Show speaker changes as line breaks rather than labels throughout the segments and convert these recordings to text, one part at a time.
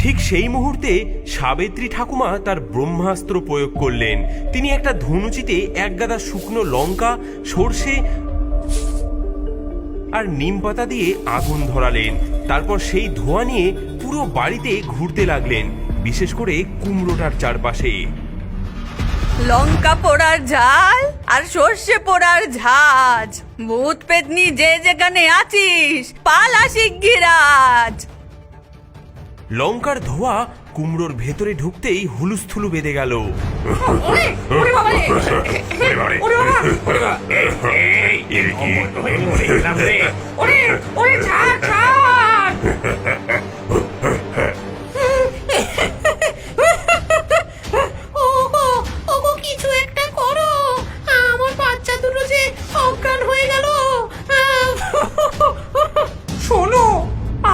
ঠিক সেই মুহূর্তে সাবিত্রী ঠাকুমা তার ব্রহ্মাস্ত্র প্রয়োগ করলেন। তিনি একটা ধনুচিতে এক গাদা শুকনো লঙ্কা, সর্ষে আর নিম পাতা দিয়ে আগুন ধরালেন। তারপর সেই ধোঁয়া নিয়ে পুরো বাড়িতে ঘুরতে লাগলেন, বিশেষ করে কুমড়োটার চারপাশে।
লঙ্কা পোড়ার ঝাল আর সর্ষে পোড়ার ঝাঁজ। ভূত পেতনি যে যেখানে আছিস, পালা শিগগিরাজ।
লঙ্কার ধোঁয়া কুমড়োর ভেতরে ঢুকতেই হুলুস্থুলু বেঁধে গেল
কিছু একটা করো আমার বাচ্চা দুটো যে অজ্ঞান হয়ে গেল
শোনো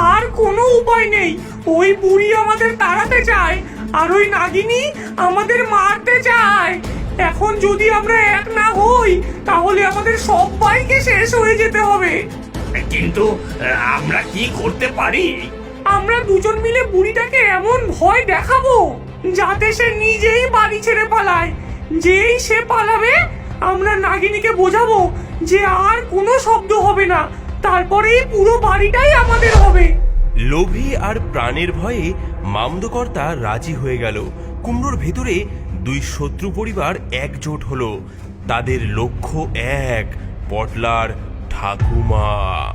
আর কোনো উপায় নেই ওই বুড়ি আমাদের তাড়াতে চায় আর ওই নাগিনী আমাদের মারতে চায় এখন যদি আমরা এক না হই তাহলে আমাদের সবাইকে শেষ হয়ে যেতে হবে।
কিন্তু আমরা কি করতে পারি?
আমরা দুজন মিলে বুড়িটাকে এমন ভয় দেখাবো যাতে সে নিজেই বাড়ি ছেড়ে পালায়। যেই সে পালাবে আমরা নাগিনীকে বোঝাবো যে আর কোনো শব্দ হবে না। তারপরেই পুরো বাড়িটাই আমাদের হবে।
লোভী আর প্রাণের ভয়ে মামদকর্তা রাজি হয়ে গেল। কুমড়োর ভেতরে দুই শত্রু পরিবার একজোট হলো। তাদের লক্ষ্য এক, পটলার ঠাকুমা।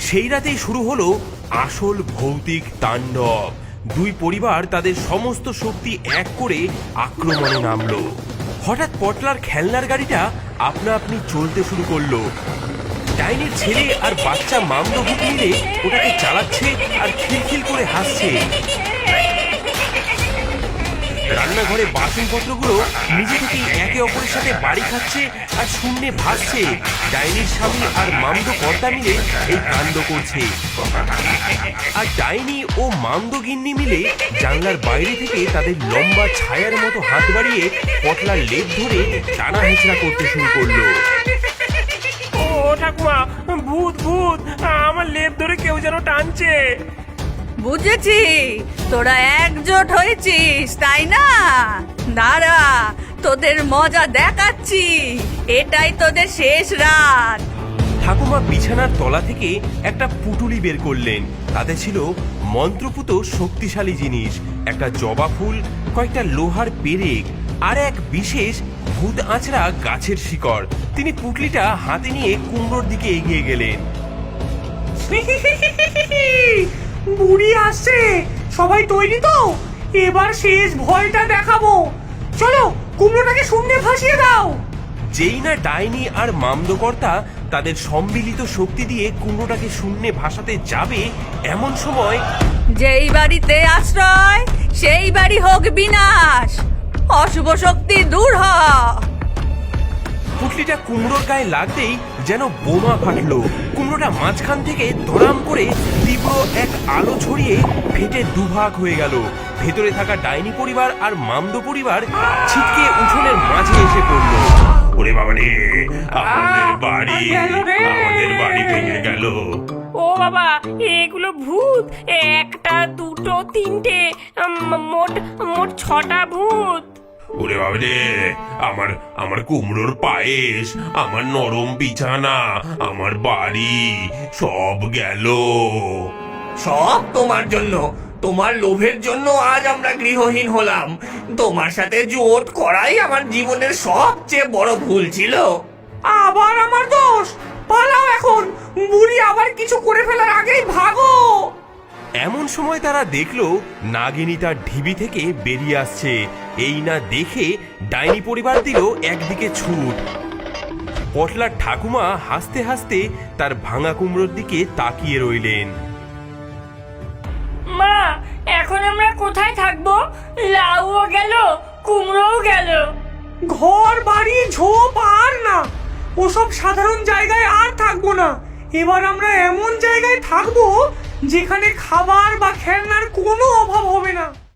সেই রাতেই শুরু হলো আসল ভৌতিক তাণ্ডব। দুই পরিবার তাদের সমস্ত শক্তি এক করে আক্রমণে নামলো। হঠাৎ পটলার খেলনার গাড়িটা আপনা আপনি চলতে শুরু করল। ডাইনির ছেলে আর বাচ্চা মামদভূত মিলে ওটাকে চালাচ্ছে আর খিলখিল করে হাসছে। রান্নাঘরে বাসনপত্রগুলো নিজে থেকেই একে অপরের সাথে বাড়ি খাচ্ছে আর শূন্যে ভাসছে। ডাইনির স্বামী আর মামদো কর্তা মিলে এই কাণ্ড করছে। আর ডাইনি ও মামদো গিন্নি মিলে জানলার বাইরে থেকে তাদের লম্বা ছায়ার মতো হাত বাড়িয়ে পটলার লেপ ধরে টানা হেঁচড়া করতে শুরু করল।
ভূত ভূত আমার লেপ ধরে কেউ যেন টানছে।
বুঝেছি তোরা একজোট হয়েছিস তাই না? দাঁড়া তোদের মজা দেখাচ্ছি এটাই তোদের শেষ রাত।
ঠাকুমা বিছানার তলা থেকে একটা পুটুলি বের করলেন। তাতে ছিল মন্ত্রপুত শক্তিশালী জিনিস একটা জবা ফুল কয়েকটা লোহার পেরেক আর এক বিশেষ ভূত আঁচড়া গাছের শিকড়। তিনি পুটলিটা হাতে নিয়ে কুমড়োর দিকে এগিয়ে গেলেন।
বুড়ি আসছে! সবাই তৈরি তো! এবার শেষ ভয়টা দেখাবো। চলো, কুমড়োটাকে শূন্যে ভাসিয়ে দাও!
যেই না ডাইনি আর মামদকর্তা তাদের সম্মিলিত শক্তি দিয়ে কুমড়োটাকে শূন্যে ভাসাতে যাবে এমন সময়
যেই বাড়িতে আশ্রয়, সেই বাড়ি হোক বিনাশ! অশুভ শক্তি দূর হ।
পুটলিটা কুমড়োর গায়ে লাগতেই যেন বোমা ফাটলো। কুমড়োটা মাঝখান থেকে ধরাম করে তীব্র এক আলো ছড়িয়ে ফেটে দুভাগ হয়ে গেল। ভেতরে থাকা ডাইনি পরিবার আর মামদো পরিবার ছিটকে উঠোনের মাঝে এসে পড়ল।
ওরে বাবা রে আমাদের বাড়ি আমাদের বাড়ি ভেঙে গেল।
ও বাবা এগুলো ভূত। একটা দুটো তিনটে মোট মোট ছটা ভূত।
ওরে বাবা রে আমার আমার কুমড়োর পায়েস আমার নরম বিছানা আমার বাড়ি সব গেল।
সব তোমার জন্য। তোমার লোভের জন্য আজ আমরা গৃহহীন হলাম। তোমার সাথে জোট করাই আমার জীবনের সবচেয়ে বড় ভুল ছিল।
আবার আমার দোষ? পালাও এখন। বুড়ি আবার কিছু করে ফেলার আগেই ভাগো।
এমন সময় তারা দেখল নাগিনী তার ঢিবি থেকে বেরিয়ে আসছে। এই না দেখে ডাইনি পরিবার দিল একদিকে ছুট। পটলার ঠাকুমা হাসতে হাসতে তার ভাঙা কুমড়োর দিকে তাকিয়ে রইলেন।
মা এখন আমরা কোথায় থাকব? লাউও গেল কুমড়োও গেল।
ঘর বাড়ি ঝোপ আর না। ওসব সাধারণ জায়গায় আর থাকব না। এবার আমরা এমন জায়গায় থাকব যেখানে খাবার বা খেলনার কোনো অভাব হবে না।